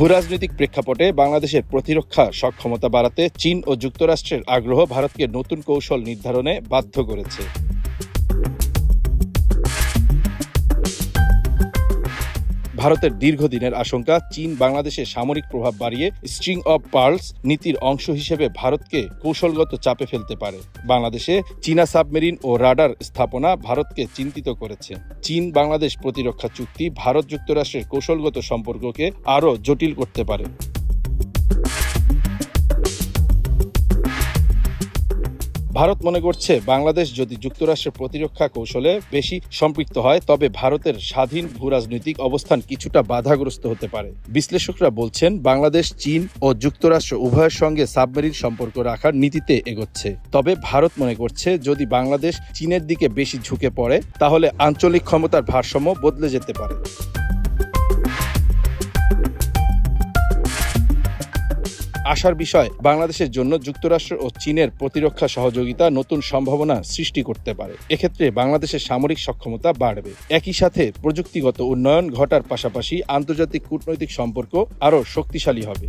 ভূরাজনৈতিক প্রেক্ষাপটে বাংলাদেশের প্রতিরক্ষা সক্ষমতা বাড়াতে চীন ও যুক্তরাষ্ট্রের আগ্রহ ভারতকে নতুন কৌশল নির্ধারণে বাধ্য করেছে। ভারতের দীর্ঘদিনের আশঙ্কা, চীন বাংলাদেশে সামরিক প্রভাব বাড়িয়ে স্ট্রিং অব পার্লস নীতির অংশ হিসেবে ভারতকে কৌশলগত চাপে ফেলতে পারে। বাংলাদেশে চীনা সাবমেরিন ও রাডার স্থাপনা ভারতকে চিন্তিত করেছে। চীন বাংলাদেশ প্রতিরক্ষা চুক্তি ভারত যুক্তরাষ্ট্রের কৌশলগত সম্পর্ককে আরও জটিল করতে পারে। ভারত মনে করছে বাংলাদেশ যদি যুক্তরাষ্ট্রের প্রতিরক্ষা কৌশলে বেশি সম্পৃক্ত হয়, তবে ভারতের স্বাধীন ভূরাজনৈতিক অবস্থান কিছুটা বাধাগ্রস্ত হতে পারে। বিশ্লেষকরা বলছেন, বাংলাদেশ, চীন ও যুক্তরাষ্ট্র উভয়ের সঙ্গে সাবমেরিন সম্পর্ক রাখার নীতিতে এগোচ্ছে। তবে ভারত মনে করছে, যদি বাংলাদেশ চীনের দিকে বেশি ঝুঁকে পড়ে, তাহলে আঞ্চলিক ক্ষমতার ভারসাম্য বদলে যেতে পারে। আশার বিষয়, বাংলাদেশের জন্য যুক্তরাষ্ট্র ও চীনের প্রতিরক্ষা সহযোগিতা নতুন সম্ভাবনা সৃষ্টি করতে পারে। এক্ষেত্রে বাংলাদেশের সামরিক সক্ষমতা বাড়বে। একই সাথে প্রযুক্তিগত উন্নয়ন ঘটার পাশাপাশি আন্তর্জাতিক কূটনৈতিক সম্পর্ক আরও শক্তিশালী হবে।